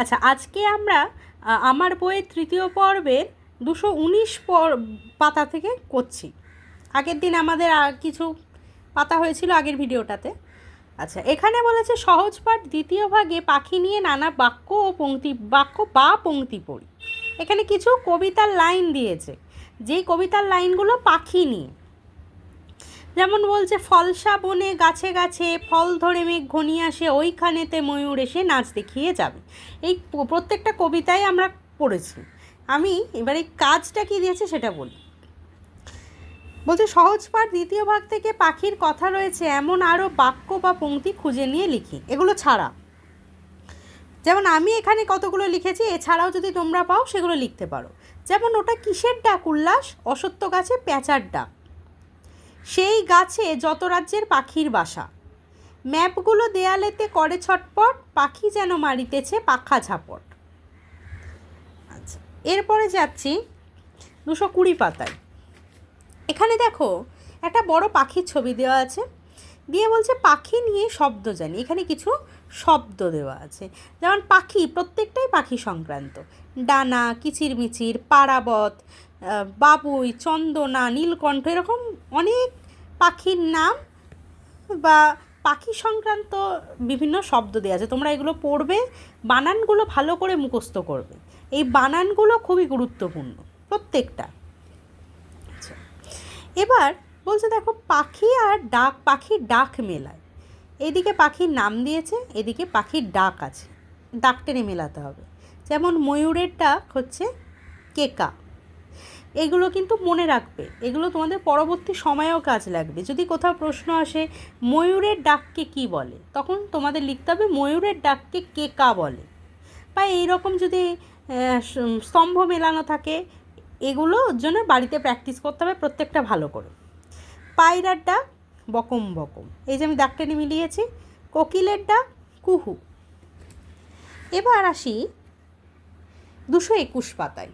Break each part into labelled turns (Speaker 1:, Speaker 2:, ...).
Speaker 1: আচ্ছা আজকে আমরা আমার বইয়ের তৃতীয় পর্বের দুশো উনিশ পাতা থেকে করছি। আগের দিন আমাদের কিছু পাতা হয়েছিল আগের ভিডিওটাতে। আচ্ছা এখানে বলেছে, সহজ পাঠ দ্বিতীয় ভাগে পাখি নিয়ে নানা বাক্য ও পংক্তি, বাক্য বা পংক্তি পড়ি। এখানে কিছু কবিতার লাইন দিয়েছে। যেই কবিতার লাইনগুলো পাখি নিয়ে। যেমন বলছে, ফলসা বনে গাছে গাছে, ফল ধরে মেঘ ঘনিয়ে আসে, ওইখানেতে ময়ূর এসে নাচ দেখিয়ে যাবে। এই প্রত্যেকটা কবিতায় আমরা পড়েছি। আমি এবার এই কাজটা কি দিয়েছে সেটা বলি। বলছে, সহজ পাঠ দ্বিতীয় ভাগ থেকে পাখির কথা রয়েছে, এমন আরও বাক্য বা পংক্তি খুঁজে নিয়ে লিখি। এগুলো ছাড়া। যেমন, আমি এখানে কতগুলো লিখেছি, এছাড়াও যদি তোমরা পাও, সেগুলো লিখতে পারো। যেমন, ওটা কিসের ডাক উল্লাস? অসত্য গাছে প্যাঁচার ডাক। সেই গাছে যত রাজ্যের পাখির বাসা। ম্যাপগুলো দেয়ালেতে করে ছটপট, পাখি যেন মারিতেছে পাখা ঝাপট। আচ্ছা এরপরে যাচ্ছি দুশো কুড়ি পাতায়। এখানে দেখো, একটা বড় পাখির ছবি দেওয়া আছে। দিয়ে বলছে, পাখি নিয়ে শব্দ জানি। এখানে কিছু শব্দ দেওয়া আছে। যেমন পাখি প্রত্যেকটাই পাখি সংক্রান্ত। ডানা কিচিরমিচির পারাবত আহ, বাবুই চন্দনা নীলকণ্ঠ এরকম অনেক পাখির নাম বা পাখি সংক্রান্ত বিভিন্ন শব্দ দেওয়া আছে। তোমরা এগুলো পড়বে বানানগুলো ভালো করে মুখস্থ করবে। এই বানানগুলো খুবই গুরুত্বপূর্ণ প্রত্যেকটা। আচ্ছা এবার বলছে দেখো পাখি আর ডাক পাখির ডাক মেলায়। এদিকে পাখির নাম দিয়েছে, এদিকে পাখির ডাক আছে। ডাক টেনে মেলাতে হবে। যেমন ময়ূরের ডাক হচ্ছে কেকা। এগুলো কিন্তু মনে রাখবে। এগুলো তোমাদের পরবর্তী সময়েও কাজ লাগবে। যদি কোথাও প্রশ্ন আসে, ময়ূরের ডাককে কি বলে? তখন তোমাদের লিখতে হবে, ময়ূরের ডাককে কেকা বলে। বা এইরকম যদি স্তম্ভ মেলানো থাকে, এগুলো জন্য বাড়িতে প্র্যাকটিস করতে হবে প্রত্যেকটা ভালো করে। পায়রার ডাক বকম বকম। এই যে আমি ডাক টেনে মিলিয়েছি কোকিলের ডাক কুহু। এবার আসি দুশো একুশ পাতায়।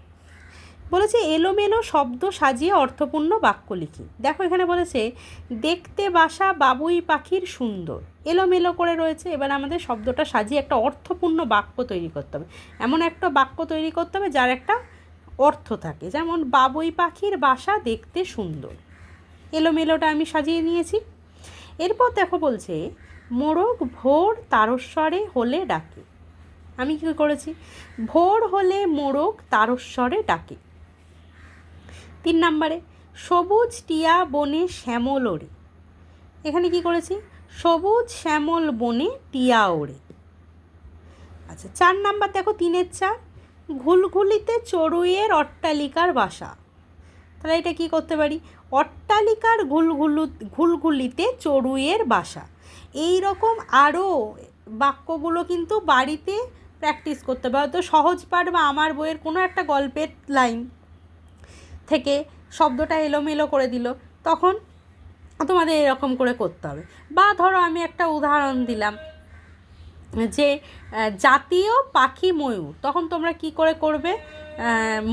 Speaker 1: বলেছে, এলোমেলো শব্দ সাজিয়ে অর্থপূর্ণ বাক্য লিখি। দেখো এখানে বলেছে, দেখতে বাসা বাবুই পাখির সুন্দর। এলোমেলো করে রয়েছে, এবার আমাদের শব্দটা সাজিয়ে একটা অর্থপূর্ণ বাক্য তৈরি করতে হবে। এমন একটা বাক্য তৈরি করতে হবে যার একটা অর্থ থাকে। যেমন, বাবুই পাখির বাসা দেখতে সুন্দর। এলোমেলোটা আমি সাজিয়ে নিয়েছি। এরপর দেখো বলছে, মোরগ ভোর তারস্বরে হলে ডাকে। আমি কী করেছি? ভোর হলে মোরগ তারস্বরে ডাকে। তিন নম্বরে, সবুজ টিয়া বনে শ্যামল ওড়ে। এখানে কি করেছি? সবুজ শ্যামল বনে টিয়া ওড়ে। আচ্ছা চার নাম্বার দেখো, তিনের চার, ঘুলঘুলিতে চড়ুইয়ের অট্টালিকার বাসা। তাহলে এটা কি করতে পারি? অট্টালিকার ঘুলঘুলু, ঘুলঘুলিতে চড়ুইয়ের বাসা। এই রকম আরও বাক্যগুলো কিন্তু বাড়িতে প্র্যাকটিস করতে হবে। হয়তো সহজ পাঠ বা আমার বইয়ের কোনো একটা গল্পের লাইন থেকে শব্দটা এলোমেলো করে দিল, তখন তোমাদের এরকম করে করতে হবে। বা ধরো আমি একটা উদাহরণ দিলাম। যে জাতীয় পাখি ময়ূর, তখন তোমরা কি করে করবে?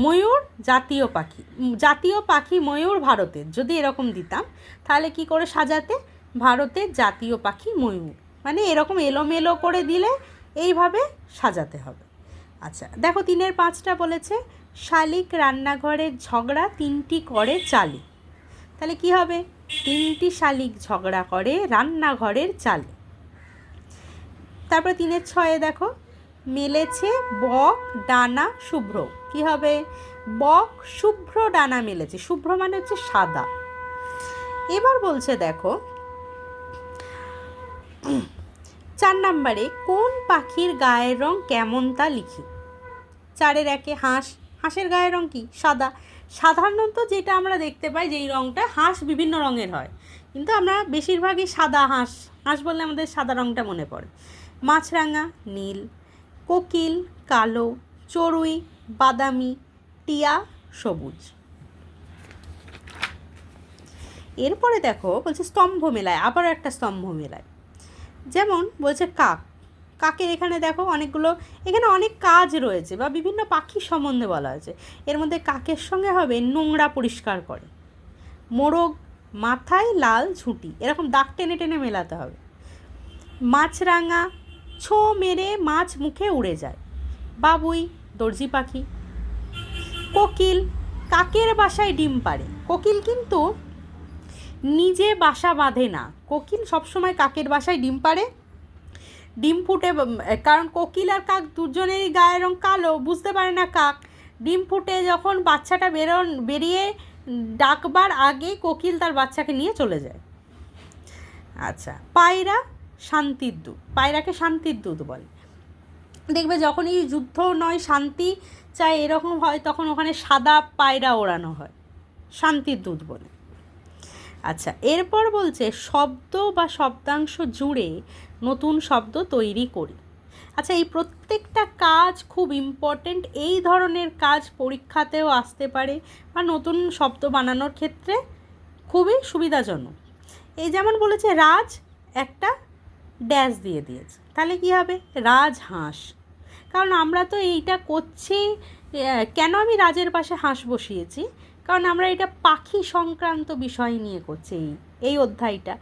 Speaker 1: ময়ূর, জাতীয় পাখি জাতীয় পাখি ময়ূর ভারতের যদি এরকম দিতাম, তাহলে কি করে সাজাতে? ভারতের জাতীয় পাখি ময়ূর মানে এরকম এলোমেলো করে দিলে এইভাবে সাজাতে হবে। আচ্ছা দেখো তিনের পাঁচটা বলেছে, শালিক রান্নাঘরের ঝগড়া তিনটি করে চালি। তাহলে কি হবে? তিনটি শালিক ঝগড়া করে রান্নাঘরের চালে। তারপরে তিনের ছয়ে দেখো, মেলেছে বক, ডানা, শুভ্র। কি হবে? বক, শুভ্র, ডানা মেলেছে। শুভ্র মানে হচ্ছে সাদা। এবার বলছে দেখো, চার নাম্বারে, কোন পাখির গায়ের রং কেমন তা লিখি। চারের একে হাঁস। হাঁসের গায়ের রং কি? সাদা। সাধারণত যেটা আমরা দেখতে পাই, যেই রংটা হাঁস বিভিন্ন রঙের হয়। কিন্তু আমরা বেশিরভাগই সাদা হাঁস। হাঁস বললে আমাদের সাদা রংটা মনে পড়ে। মাছরাঙা, নীল, কোকিল, কালো, চড়ুই, বাদামি, টিয়া, সবুজ। এরপরে দেখো বলছে স্তম্ভ মেলায়, আবার একটা স্তম্ভ মেলায়। যেমন বলছে কাক। কাকের এখানে দেখো অনেকগুলো, এখানে অনেক কাজ রয়েছে বা বিভিন্ন পাখির সম্বন্ধে বলা হয়েছে। এর মধ্যে কাকের সঙ্গে হবে নোংরা পরিষ্কার করে। মোরগ, মাথায় লাল ঝুঁটি, এরকম দাগ টেনে টেনে মেলাতে হবে। মাছরাঙা ছো মেরে মাছ মুখে উড়ে যায়। বাবুই, দর্জি পাখি। কোকিল, কাকের বাসায় ডিম পাড়ে। কোকিল কিন্তু নিজে বাসা বাঁধে না। কোকিল সবসময় কাকের বাসায় ডিম পাড়ে। ডিম ফুটে কারণ কোকিল আর কাক দুজনেরই গায়ের রং কালো, বুঝতে পারে না কাক। ডিম ফুটে যখন বাচ্চাটা বেরোন, বেরিয়ে ডাকবার আগে কোকিল তার বাচ্চাকে নিয়ে চলে যায়। আচ্ছা পায়রা শান্তির দূত, পায়রাকে শান্তির দূত বলে। দেখবে যখনই যুদ্ধ নয়, শান্তি চাই এরকম হয় তখন ওখানে সাদা পায়রা ওড়ানো হয়, শান্তির দূত বলে। আচ্ছা এরপর বলছে, শব্দ বা শব্দাংশ জুড়ে নতুন শব্দ তৈরি করি। আচ্ছা এই প্রত্যেকটা কাজ খুব ইম্পর্টেন্ট এই ধরনের কাজ পরীক্ষাতেও আসতে পারে বা নতুন শব্দ বানানোর ক্ষেত্রে খুবই সুবিধাজনক। এই যেমন বলেছে, রাজ একটা ড্যাশ দিয়ে দিয়েছে। তাহলে কী হবে? রাজহাঁস। কারণ আমরা তো এইটা করছি কেন আমি রাজের পাশে হাঁস বসিয়েছি? কারণ আমরা এটা পাখি সংক্রান্ত বিষয় নিয়ে করছি এই এই অধ্যায়টা।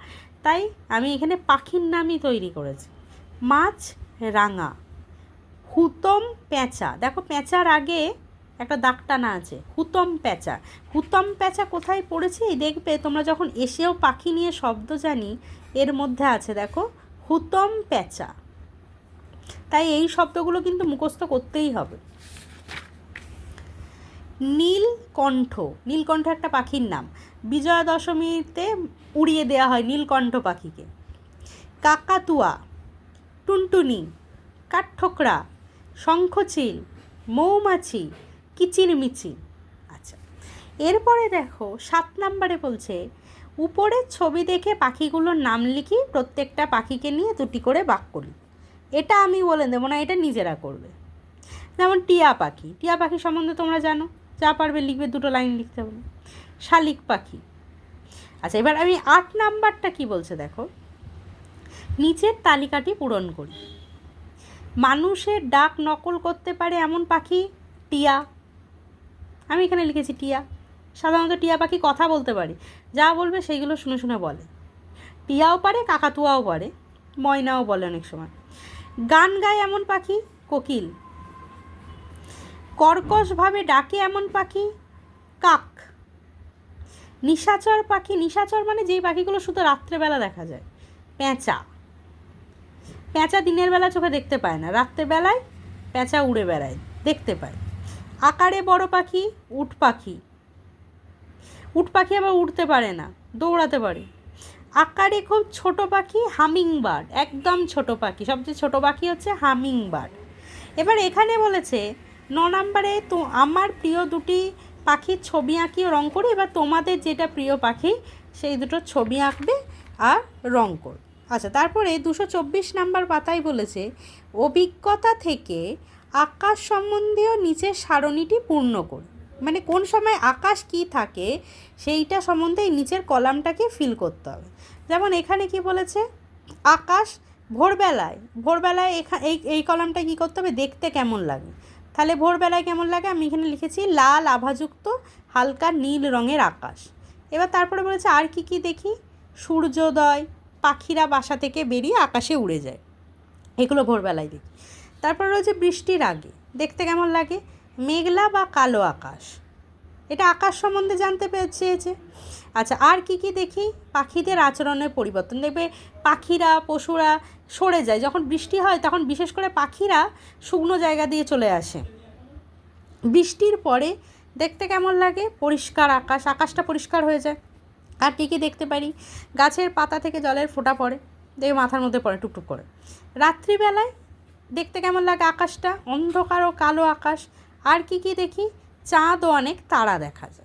Speaker 1: তাই আমি এখানে পাখির নামই তৈরি করেছি। মাছ, রাঙা। হুতম পেঁচা দেখো পেঁচার আগে একটা দাগ টানা আছে, হুতম পেঁচা হুতম পেঁচা কোথায় পড়েছে? দেখবে, তোমরা যখন এসেও পাখি নিয়ে শব্দ জানি, এর মধ্যে আছে, দেখো। হুতম পেঁচা তাই এই শব্দগুলো কিন্তু মুখস্থ করতেই হবে। নীলকণ্ঠ নীলকণ্ঠ একটা পাখির নাম। বিজয়া দশমীতে উড়িয়ে দেওয়া হয় নীলকণ্ঠ পাখিকে। কাকাতুয়া, টুনটুনি, কাঠঠোকরা, শঙ্খচিল, মৌমাছি, কিচিরমিচির। আচ্ছা এরপরে দেখো সাত নাম্বারে বলছে উপরের ছবি দেখে পাখিগুলোর নাম লিখি, প্রত্যেকটা পাখিকে নিয়ে দুটি করে বাক্য লিখি এটা আমি বলে দেবো না, এটা নিজেরা করবে। যেমন টিয়া পাখি টিয়া পাখি সম্বন্ধে তোমরা জানো, যা পারবে লিখবে, দুটো লাইন লিখতে হবে। শালিক পাখি। আচ্ছা এবার আমি আট নাম্বারটা কি বলছে দেখো। নিচের তালিকাটি পূরণ করি। মানুষের ডাক নকল করতে পারে এমন পাখি, টিয়া। আমি এখানে লিখেছি টিয়া। সাধারণত টিয়া পাখি কথা বলতে পারে। যা বলবে সেইগুলো শুনে শুনে বলে। টিয়াও পারে, কাকাতুয়াও পারে, ময়নাও বলে অনেক সময়। গান গায় এমন পাখি কোকিল। কর্কশভাবে ডাকে এমন পাখি কাক। নিশাচর পাখি, নিশাচর মানে যেই পাখিগুলো শুধু রাত্রেবেলা দেখা যায়। পেঁচা। পেঁচা দিনের বেলা চোখে দেখতে পায় না, রাত্রেবেলায় পেঁচা উড়ে বেড়ায়, দেখতে পায়। আকারে বড় পাখি, উট পাখি। উট পাখি আবার উঠতে পারে না, দৌড়াতে পারে। আকারে খুব ছোট পাখি হামিং বার্ড একদম ছোট পাখি, সবচেয়ে ছোট পাখি হচ্ছে হামিং বার্ড এবার এখানে বলেছে, ন নম্বরে তো আমার প্রিয় দুটি পাখির ছবি আঁকি ও রং করি, এবার তোমাদের যেটা প্রিয় পাখি, সেই দুটো ছবি আঁকবে আর রং কর। আচ্ছা তারপরে দুশো চব্বিশ নাম্বার পাতায় বলেছে, অভিজ্ঞতা থেকে আকাশ সম্বন্ধীয় নিচের সারণীটি পূর্ণ কর। মানে কোন সময় আকাশ কি থাকে, সেইটা সম্বন্ধে এই নিচের কলামটাকে ফিল করতে হবে। যেমন এখানে কি বলেছে? আকাশ ভোরবেলায় ভোরবেলায় এখা, এই এই কলামটা কী করতে হবে? দেখতে কেমন লাগে। তাহলে ভোরবেলায় কেমন লাগে? আমি এখানে লিখেছি, লাল আভাযুক্ত, হালকা নীল রঙের আকাশ। এবার তারপরে বলেছে, আর কি কি দেখি? সূর্যোদয়, পাখিরা বাসা থেকে বেরিয়ে আকাশে উড়ে যায়। এগুলো ভোরবেলায় দেখি। তারপর রয়েছে বৃষ্টির আগে, দেখতে কেমন লাগে? মেঘলা বা কালো আকাশ। এটা আকাশ সম্বন্ধে জানতে চেয়েছে আচ্ছা আর কি কি দেখি? পাখিদের আচরণের পরিবর্তন। দেখবে পাখিরা, পশুরা সরে যায়। যখন বৃষ্টি হয়, তখন বিশেষ করে পাখিরা শুকনো জায়গা দিয়ে চলে আসে। বৃষ্টির পরে দেখতে কেমন লাগে? পরিষ্কার আকাশ। আকাশটা পরিষ্কার হয়ে যায়। আর কী কী দেখতে পারি? গাছের পাতা থেকে জলের ফোঁটা পড়ে। দেখে মাথার মধ্যে পড়ে, টুকটুক করে। রাত্রিবেলায় দেখতে কেমন লাগে আকাশটা? অন্ধকার ও কালো আকাশ। আর কি কি দেখি? চাঁদও অনেক তারা দেখা যায়।